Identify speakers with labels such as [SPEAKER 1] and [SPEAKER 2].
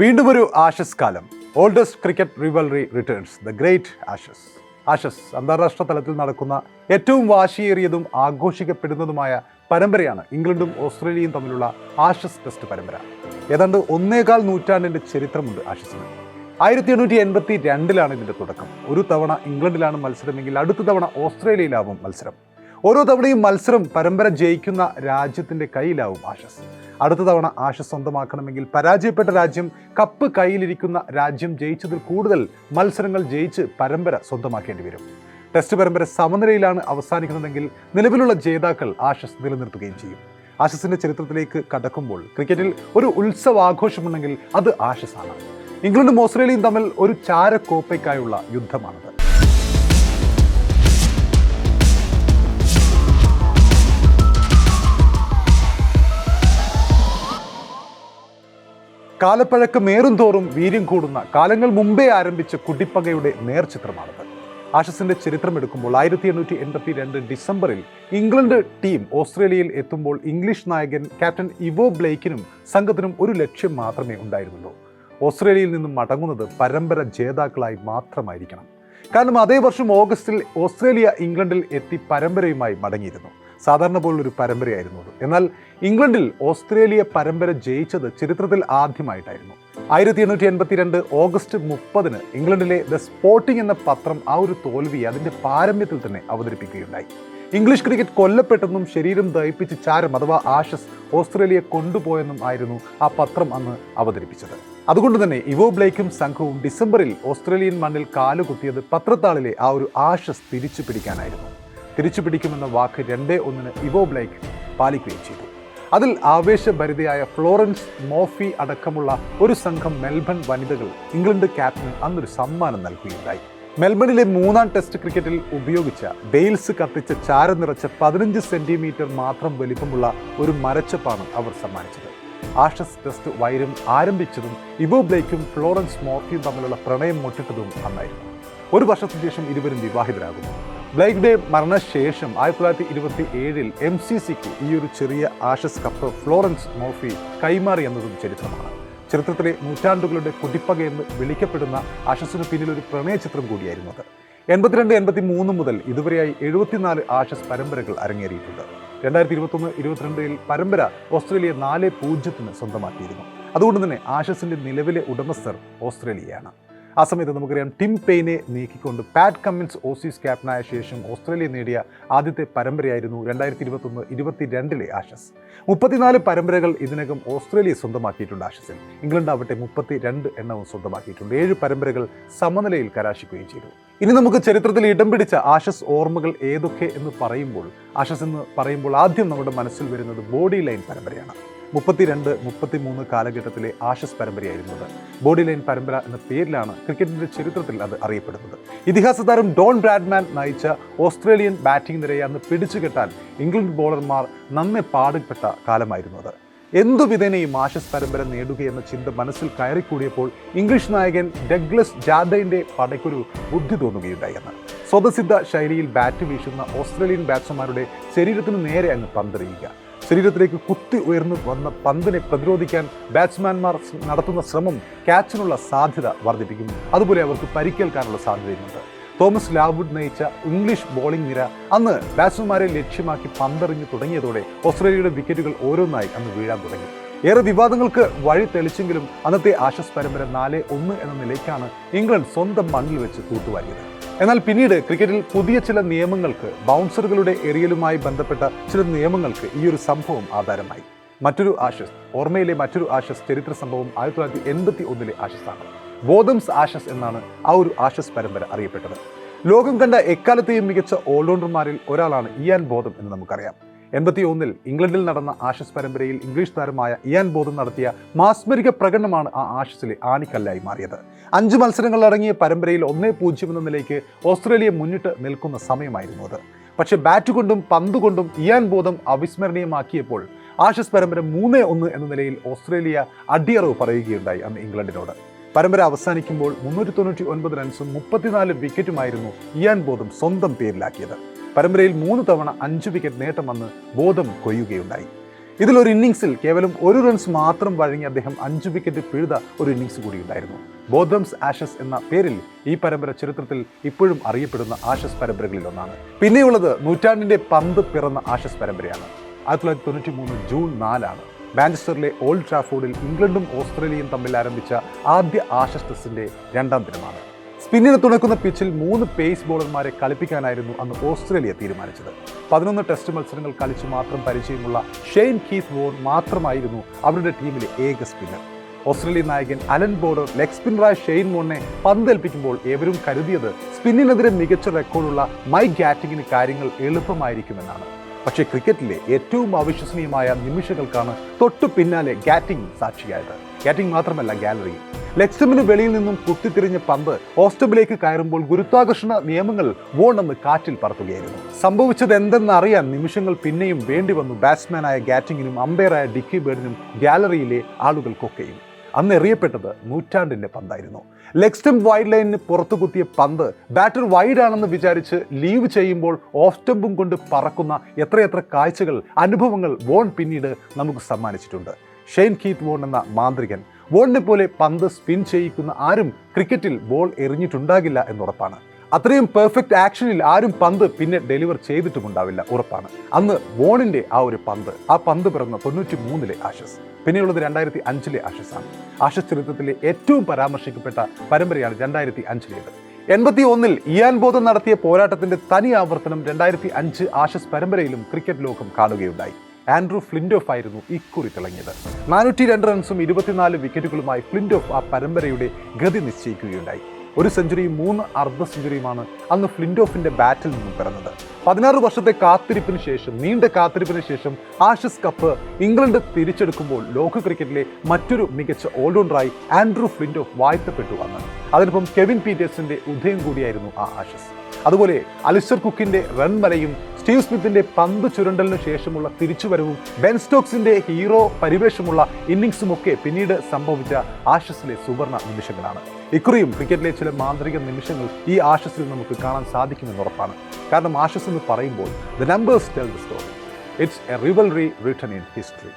[SPEAKER 1] വീണ്ടും ഒരു ആഷസ് കാലം. Oldest cricket rivalry returns the great Ashes Ashes അന്താരാഷ്ട്ര തലത്തിൽ നടക്കുന്ന ഏറ്റവും വാശിയേറിയതും ആഘോഷിക്കപ്പെടുന്നതുമായ പരമ്പരയാണ് ഇംഗ്ലണ്ടും ഓസ്ട്രേലിയയും തമ്മിലുള്ള ആഷസ് ടെസ്റ്റ് പരമ്പര. ഏതാണ്ട് ഒന്നേകാൽ നൂറ്റാണ്ടിന്റെ ചരിത്രമുണ്ട് ആഷസിന് ആയിരത്തി എണ്ണൂറ്റി എൺപത്തി രണ്ടിലാണ് ഇതിന്റെ തുടക്കം. ഒരു തവണ ഇംഗ്ലണ്ടിലാണ് മത്സരമെങ്കിൽ അടുത്ത തവണ ഓസ്ട്രേലിയയിലാവും മത്സരം. ഓരോ തവണയും മത്സരം പരമ്പര ജയിക്കുന്ന രാജ്യത്തിന്റെ കയ്യിലാവും ആഷസ് അടുത്ത തവണ ആശ സ്വന്തമാക്കണമെങ്കിൽ പരാജയപ്പെട്ട രാജ്യം കപ്പ് കയ്യിലിരിക്കുന്ന രാജ്യം ജയിച്ചതിൽ കൂടുതൽ മത്സരങ്ങൾ ജയിച്ച് പരമ്പര സ്വന്തമാക്കേണ്ടി വരും. ടെസ്റ്റ് പരമ്പര സമനിലയിലാണ് അവസാനിക്കുന്നതെങ്കിൽ നിലവിലുള്ള ജേതാക്കൾ ആശസ് നിലനിർത്തുകയും ചെയ്യും. ആശസിന്റെ ചരിത്രത്തിലേക്ക് കടക്കുമ്പോൾ ക്രിക്കറ്റിൽ ഒരു ഉത്സവാഘോഷമുണ്ടെങ്കിൽ അത് ആശസാണ്. ഇംഗ്ലണ്ടും ഓസ്ട്രേലിയയും തമ്മിൽ ഒരു ചാരക്കോപ്പയ്ക്കായുള്ള യുദ്ധമാണത്. കാലപ്പഴക്കമേറും തോറും വീര്യം കൂടുന്ന കാലങ്ങൾ മുമ്പേ ആരംഭിച്ച കുടിപ്പകയുടെ നേർചിത്രമാണത്. ആഷസിന്റെ ചരിത്രം എടുക്കുമ്പോൾ ആയിരത്തി എണ്ണൂറ്റി എൺപത്തി രണ്ട് ഡിസംബറിൽ ഇംഗ്ലണ്ട് ടീം ഓസ്ട്രേലിയയിൽ എത്തുമ്പോൾ ഇംഗ്ലീഷ് നായകൻ ക്യാപ്റ്റൻ ഇവോ ബ്ലേക്കിനും സംഘത്തിനും ഒരു ലക്ഷ്യം മാത്രമേ ഉണ്ടായിരുന്നുള്ളൂ. ഓസ്ട്രേലിയയിൽ നിന്നും മടങ്ങുന്നത് പരമ്പര ജേതാക്കളായി മാത്രമായിരിക്കണം. കാരണം അതേ വർഷം ഓഗസ്റ്റിൽ ഓസ്ട്രേലിയ ഇംഗ്ലണ്ടിൽ എത്തി പരമ്പരയുമായി മടങ്ങിയിരുന്നു. സാധാരണ പോലുള്ളൊരു പരമ്പരയായിരുന്നു അത്. എന്നാൽ ഇംഗ്ലണ്ടിൽ ഓസ്ട്രേലിയ പരമ്പര ജയിച്ചത് ചരിത്രത്തിൽ ആദ്യമായിട്ടായിരുന്നു. ആയിരത്തി എണ്ണൂറ്റി എൺപത്തി രണ്ട് ഓഗസ്റ്റ് മുപ്പതിന് ഇംഗ്ലണ്ടിലെ ദ സ്പോർട്ടിംഗ് എന്ന പത്രം ആ ഒരു തോൽവി അതിന്റെ പാരമ്യത്തിൽ തന്നെ അവതരിപ്പിക്കുകയുണ്ടായി. ഇംഗ്ലീഷ് ക്രിക്കറ്റ് കൊല്ലപ്പെട്ടെന്നും ശരീരം ദഹിപ്പിച്ച് ചാരം അഥവാ ആഷസ് ഓസ്ട്രേലിയ കൊണ്ടുപോയെന്നും ആയിരുന്നു ആ പത്രം അന്ന് അവതരിപ്പിച്ചത്. അതുകൊണ്ട് തന്നെ ഇവോ ബ്ലേക്കും സംഘവും ഡിസംബറിൽ ഓസ്ട്രേലിയൻ മണ്ണിൽ കാലുകുത്തിയത് പത്രത്താളിലെ ആ ഒരു ആഷസ് തിരിച്ചു പിടിക്കാനായിരുന്നു തിരിച്ചു പിടിക്കുമെന്ന വാക്ക് രണ്ടേ ഒന്നിന് ഇവോ ബ്ലേക്ക് പാലിക്കുകയും ചെയ്തു. അതിൽ ആവേശഭരിതയായ ഫ്ലോറൻസ് മോഫി അടക്കമുള്ള ഒരു സംഘം മെൽബൺ വനിതകൾ ഇംഗ്ലണ്ട് ക്യാപ്റ്റന് അന്നൊരു സമ്മാനം നൽകുകയുണ്ടായി. മെൽബണിലെ മൂന്നാം ടെസ്റ്റ് ക്രിക്കറ്റിൽ ഉപയോഗിച്ച ബെയിൽസ് കത്തിച്ച ചാരം നിറച്ച പതിനഞ്ച് സെന്റിമീറ്റർ മാത്രം വലിപ്പമുള്ള ഒരു മരച്ചപ്പാണ് അവർ സമ്മാനിച്ചത്. ആഷസ് ടെസ്റ്റ് വൈരം ആരംഭിച്ചതും ഇവോ ബ്ലേക്കും ഫ്ലോറൻസ് മോഫിയും തമ്മിലുള്ള പ്രണയം മുട്ടിട്ടതും അന്നായിരുന്നു. ഒരു വർഷത്തിന് ശേഷം ഇരുവരും വിവാഹിതരാകുന്നു. ബ്ലേക്ക് ഡേ മരണശേഷം ആയിരത്തി തൊള്ളായിരത്തി ഇരുപത്തി ഏഴിൽ എം സി സിക്ക് ഈ ഒരു ചെറിയ ആഷസ് കപ്പ് ഫ്ലോറൻസ് മോഫി കൈമാറി എന്നതും ചരിത്രമാണ്. ചരിത്രത്തിലെ നൂറ്റാണ്ടുകളുടെ കുടിപ്പക എന്ന് വിളിക്കപ്പെടുന്ന ആഷസിന് പിന്നിൽ ഒരു പ്രണയ ചിത്രം കൂടിയായിരുന്നു അത്. എൺപത്തിരണ്ട് എൺപത്തി മൂന്ന് മുതൽ ഇതുവരെയായി എഴുപത്തിനാല് ആഷസ് പരമ്പരകൾ അരങ്ങേറിയിട്ടുണ്ട്. രണ്ടായിരത്തി ഇരുപത്തൊന്ന് ഇരുപത്തിരണ്ടിൽ പരമ്പര ഓസ്ട്രേലിയ നാല് പൂജ്യത്തിന് സ്വന്തമാക്കിയിരുന്നു. അതുകൊണ്ട് തന്നെ ആഷസിന്റെ നിലവിലെ ഉടമസ്ഥർ ഓസ്ട്രേലിയയാണ്. ആ സമയത്ത് നമുക്കറിയാം ടിം പെയിനെ നീക്കിക്കൊണ്ട് പാറ്റ് കമ്മിൻസ് ഓസീസ് ക്യാപ്റ്റനായ ശേഷം ഓസ്ട്രേലിയ നേടിയ ആദ്യത്തെ പരമ്പരയായിരുന്നു രണ്ടായിരത്തി ഇരുപത്തൊന്ന് ഇരുപത്തിരണ്ടിലെ ആഷസ്. മുപ്പത്തിനാല് പരമ്പരകൾ ഇതിനകം ഓസ്ട്രേലിയ സ്വന്തമാക്കിയിട്ടുണ്ട് ആഷസിൽ. ഇംഗ്ലണ്ട് ആവട്ടെ മുപ്പത്തി രണ്ട് എണ്ണവും സ്വന്തമാക്കിയിട്ടുണ്ട്. ഏഴ് പരമ്പരകൾ സമനിലയിൽ കലാശിക്കുകയും ചെയ്തു. ഇനി നമുക്ക് ചരിത്രത്തിൽ ഇടം പിടിച്ച ആഷസ് ഓർമ്മകൾ ഏതൊക്കെ എന്ന് പറയുമ്പോൾ ആഷസ് എന്ന് പറയുമ്പോൾ ആദ്യം നമ്മുടെ മനസ്സിൽ വരുന്നത് ബോഡി ലൈൻ പരമ്പരയാണ്. മുപ്പത്തിരണ്ട് മുപ്പത്തിമൂന്ന് കാലഘട്ടത്തിലെ ആഷസ് പരമ്പരയായിരുന്നു അത്. ബോഡി ലൈൻ പരമ്പര എന്ന പേരിലാണ് ക്രിക്കറ്റിന്റെ ചരിത്രത്തിൽ അത് അറിയപ്പെടുന്നത്. ഇതിഹാസ താരം ഡോൺ ബ്രാഡ്മാൻ നയിച്ച ഓസ്ട്രേലിയൻ ബാറ്റിംഗ് നിരയെ അന്ന് പിടിച്ചുകെട്ടാൻ ഇംഗ്ലണ്ട് ബോളർമാർ നന്നെ പാടുപെട്ട കാലമായിരുന്നു അത്. എന്തു വിധേനയും ആഷസ് പരമ്പര നേടുകയെന്ന ചിന്ത മനസ്സിൽ കയറിക്കൂടിയപ്പോൾ ഇംഗ്ലീഷ് നായകൻ ഡഗ്ലസ് ജാദൈന്റെ പടയ്ക്കൊരു ബുദ്ധി തോന്നുകയുണ്ടായി എന്ന് സ്വതസിദ്ധ ശൈലിയിൽ ബാറ്റ് വീശുന്ന ഓസ്ട്രേലിയൻ ബാറ്റ്സ്മാരുടെ ശരീരത്തിന് നേരെ അങ്ങ് പന്തെറിയുക. ശരീരത്തിലേക്ക് കുത്തി ഉയർന്നു വന്ന പന്തിനെ പ്രതിരോധിക്കാൻ ബാറ്റ്സ്മാൻമാർ നടത്തുന്ന ശ്രമം ക്യാച്ചിനുള്ള സാധ്യത വർദ്ധിപ്പിക്കുന്നു. അതുപോലെ അവർക്ക് പരിക്കേൽക്കാനുള്ള സാധ്യതയുമുണ്ട്. തോമസ് ലാവുഡ് നയിച്ച ഇംഗ്ലീഷ് ബോളിംഗ് നിര അന്ന് ബാറ്റ്സ്മാൻമാരെ ലക്ഷ്യമാക്കി പന്തെറിഞ്ഞു തുടങ്ങിയതോടെ ഓസ്ട്രേലിയയുടെ വിക്കറ്റുകൾ ഓരോന്നായി അന്ന് വീഴാൻ തുടങ്ങി. ഏറെ വിവാദങ്ങൾക്ക് വഴി തെളിച്ചെങ്കിലും അന്നത്തെ ആഷസ് പരമ്പര നാല് ഒന്ന് എന്ന നിലയ്ക്കാണ് ഇംഗ്ലണ്ട് സ്വന്തം മണ്ണിൽ വെച്ച് തൂത്തുവാരിയത് എന്നാൽ പിന്നീട് ക്രിക്കറ്റിൽ പുതിയ ചില നിയമങ്ങൾക്ക് ബൗൺസറുകളുടെ എറിയലുമായി ബന്ധപ്പെട്ട ചില നിയമങ്ങൾക്ക് ഈ ഒരു സംഭവം ആധാരമായി. മറ്റൊരു ആഷസ് ഓർമ്മയിലെ മറ്റൊരു ആഷസ് ചരിത്ര സംഭവം ആയിരത്തി തൊള്ളായിരത്തി എൺപത്തി ഒന്നിലെ ആഷസാണ് ബോധംസ് ആഷസ് എന്നാണ് ആ ഒരു ആഷസ് പരമ്പര അറിയപ്പെട്ടത്. ലോകം കണ്ട എക്കാലത്തെയും മികച്ച ഓൾറൗണ്ടർമാരിൽ ഒരാളാണ് ഇയാൻ ബോധം എന്ന് നമുക്കറിയാം. എൺപത്തി ഒന്നിൽ ഇംഗ്ലണ്ടിൽ നടന്ന ആഷസ് പരമ്പരയിൽ ഇംഗ്ലീഷ് താരമായ ഇയാൻ ബോധം നടത്തിയ മാസ്മരിക പ്രകടനമാണ് ആ ആഷസിലെ ആണിക്കല്ലായി മാറിയത്. അഞ്ച് മത്സരങ്ങളടങ്ങിയ പരമ്പരയിൽ ഒന്നേ പൂജ്യം എന്ന നിലയ്ക്ക് ഓസ്ട്രേലിയ മുന്നിട്ട് നിൽക്കുന്ന സമയമായിരുന്നു അത്. പക്ഷേ ബാറ്റ് കൊണ്ടും പന്ത് കൊണ്ടും ഇയാൻ ബോധം അവിസ്മരണീയമാക്കിയപ്പോൾ ആഷസ് പരമ്പര മൂന്നേ ഒന്ന് എന്ന നിലയിൽ ഓസ്ട്രേലിയ അടിയറവ് പറയുകയുണ്ടായി അന്ന് ഇംഗ്ലണ്ടിനോട്. പരമ്പര അവസാനിക്കുമ്പോൾ മുന്നൂറ്റി തൊണ്ണൂറ്റി ഒൻപത് റൺസും മുപ്പത്തിനാല് വിക്കറ്റുമായിരുന്നു ഇയാൻ ബോധം സ്വന്തം പേരിലാക്കിയത്. പരമ്പരയിൽ മൂന്ന് തവണ അഞ്ച് വിക്കറ്റ് നേട്ടം വന്ന് ബോധം കൊയ്യുകയുണ്ടായി. ഇതിൽ ഒരു ഇന്നിങ്സിൽ കേവലം ഒരു റൺസ് മാത്രം വഴങ്ങി അദ്ദേഹം അഞ്ച് വിക്കറ്റ് പിഴുത ഒരു ഇന്നിങ്സ് കൂടിയുണ്ടായിരുന്നു. ബോധംസ് ആഷസ് എന്ന പേരിൽ ഈ പരമ്പര ചരിത്രത്തിൽ ഇപ്പോഴും അറിയപ്പെടുന്ന ആഷസ് പരമ്പരകളിൽ ഒന്നാണ്. പിന്നെയുള്ളത് നൂറ്റാണ്ടിന്റെ പന്ത് പിറന്ന ആഷസ് പരമ്പരയാണ്. ആയിരത്തി തൊള്ളായിരത്തി തൊണ്ണൂറ്റി മൂന്ന് ജൂൺ നാലാണ് മാഞ്ചസ്റ്ററിലെ ഓൾഡ് ട്രാഫോർഡിൽ ഇംഗ്ലണ്ടും ഓസ്ട്രേലിയയും തമ്മിൽ ആരംഭിച്ച ആദ്യ ആഷസ് ടെസ്റ്റിന്റെ രണ്ടാം ദിനമാണ്. സ്പിന്നിന് തുണക്കുന്ന പിച്ചിൽ മൂന്ന് പേസ് ബോളർമാരെ കളിപ്പിക്കാനായിരുന്നു അന്ന് ഓസ്ട്രേലിയ തീരുമാനിച്ചത്. പതിനൊന്ന് ടെസ്റ്റ് മത്സരങ്ങൾ കളിച്ചു മാത്രം പരിചയമുള്ള ഷെയ്ൻ കീത്ത് വോൺ മാത്രമായിരുന്നു അവരുടെ ടീമിലെ ഏക സ്പിന്നർ ഓസ്ട്രേലിയൻ നായകൻ അലൻ ബോർഡർ ലെഗ് സ്പിന്നറായ ഷെയ്ൻ മോണിനെ പന്തേൽപ്പിക്കുമ്പോൾ ഏവരും കരുതിയത് സ്പിന്നിനെതിരെ മികച്ച റെക്കോർഡുള്ള മൈക്ക് ഗാറ്റിങ്ങിന് കാര്യങ്ങൾ എളുപ്പമായിരിക്കുമെന്നാണ്. പക്ഷേ ക്രിക്കറ്റിലെ ഏറ്റവും അവിശ്വസനീയമായ നിമിഷങ്ങൾക്കാണ് തൊട്ടു പിന്നാലെ ഗാറ്റിംഗ് സാക്ഷിയായത്. ഗാറ്റിംഗ് മാത്രമല്ല ഗാലറി ലെക്സിമിന് വെളിയിൽ നിന്നും കുത്തിത്തിരിഞ്ഞ പന്ത് ഓസ്റ്റബിലേക്ക് കയറുമ്പോൾ ഗുരുത്വാകർഷണ നിയമങ്ങൾ വോണെന്ന് കാറ്റിൽ പറത്തുകയായിരുന്നു. സംഭവിച്ചത് എന്തെന്ന് അറിയാൻ നിമിഷങ്ങൾ പിന്നെയും വേണ്ടി വന്നു. ബാറ്റ്സ്മാനായ ഗാറ്റിങ്ങിനും അമ്പയറായ ഡിക്കി ബേർഡിനും ഗാലറിയിലെ ആളുകൾക്കൊക്കെയും അന്ന് എറിയപ്പെട്ടത് നൂറ്റാണ്ടിന്റെ പന്തായിരുന്നു. ലെഗ് സ്റ്റംപ് വൈഡ് ലൈനിന് പുറത്തു കുത്തിയ പന്ത് ബാറ്റർ വൈഡ് ആണെന്ന് വിചാരിച്ച് ലീവ് ചെയ്യുമ്പോൾ ഓഫ് സ്റ്റംപും കൊണ്ട് പറക്കുന്ന എത്രയെത്ര കാഴ്ചകൾ അനുഭവങ്ങൾ വോൺ പിന്നീട് നമുക്ക് സമ്മാനിച്ചിട്ടുണ്ട്. ഷെയ്ൻ കീത്ത് വോൺ എന്ന മാന്ത്രികൻ വോണിനെ പോലെ പന്ത് സ്പിൻ ചെയ്യിക്കുന്ന ആരും ക്രിക്കറ്റിൽ ബോൾ എറിഞ്ഞിട്ടുണ്ടാകില്ല എന്നുറപ്പാണ്. അത്രയും പെർഫെക്റ്റ് ആക്ഷനിൽ ആരും പന്ത് പിന്നെ ഡെലിവർ ചെയ്തിട്ടുമുണ്ടാവില്ല ഉറപ്പാണ്. അന്ന് വോണിന്റെ ആ ഒരു പന്ത് ആ പന്ത് പിറന്ന തൊണ്ണൂറ്റി മൂന്നിലെ ആഷസ് പിന്നെയുള്ളത് രണ്ടായിരത്തി അഞ്ചിലെ ആഷസ് ആണ് ആഷസ് ചരിത്രത്തിലെ ഏറ്റവും പരാമർശിക്കപ്പെട്ട പരമ്പരയാണ് രണ്ടായിരത്തി അഞ്ചിലേത് എൺപത്തി ഒന്നിൽ ഇയാൻ ബോധം നടത്തിയ പോരാട്ടത്തിന്റെ തനി ആവർത്തനം രണ്ടായിരത്തി അഞ്ച് ആഷസ് പരമ്പരയിലും ക്രിക്കറ്റ് ലോകം കാണുകയുണ്ടായി. ആൻഡ്രൂ ഫ്ലിൻഡോഫ് ആയിരുന്നു ഇക്കുറി തിളങ്ങിയത്. നാനൂറ്റി രണ്ട് റൺസും ഇരുപത്തിനാല് വിക്കറ്റുകളുമായി ഫ്ലിൻഡോഫ് ആ പരമ്പരയുടെ ഗതി നിശ്ചയിക്കുകയുണ്ടായി. ഒരു സെഞ്ചുറിയും മൂന്ന് അർദ്ധ സെഞ്ചുറിയുമാണ് അന്ന് ഫ്ലിൻഡോഫിന്റെ ബാറ്റിൽ നിന്നും പിറന്നത്. പതിനാറ് വർഷത്തെ കാത്തിരിപ്പിന് ശേഷം നീണ്ട കാത്തിരിപ്പിന് ശേഷം ആഷസ് കപ്പ് ഇംഗ്ലണ്ട് തിരിച്ചെടുക്കുമ്പോൾ ലോക ക്രിക്കറ്റിലെ മറ്റൊരു മികച്ച ഓൾറൗണ്ടറായി ആൻഡ്രൂ ഫ്ലിൻഡോഫ് വാഴ്ത്തപ്പെട്ടു വന്നത് അതിനൊപ്പം കെവിൻ പീറ്റേഴ്സിന്റെ ഉദയം കൂടിയായിരുന്നു ആ ആഷസ്. അതുപോലെ അലിസ്റ്റർ കുക്കിന്റെ റൺ വലയും സ്റ്റീവ് സ്മിത്തിന്റെ പന്ത് ചുരണ്ടലിന് ശേഷമുള്ള തിരിച്ചുവരവും ബെൻ സ്റ്റോക്സിന്റെ ഹീറോ പരിവേഷമുള്ള ഇന്നിങ്സും ഒക്കെ പിന്നീട് സംഭവിച്ച ആഷസിലെ സുവർണ നിമിഷങ്ങളാണ്. ഇക്കുറിയും ക്രിക്കറ്റിലെ ചില മാന്ത്രിക നിമിഷങ്ങൾ ഈ ആഷസിൽ നമുക്ക് കാണാൻ സാധിക്കുമെന്ന് ഉറപ്പാണ്. കാരണം ആഷസ് എന്ന് പറയുമ്പോൾ the numbers tell the story it's a rivalry written in history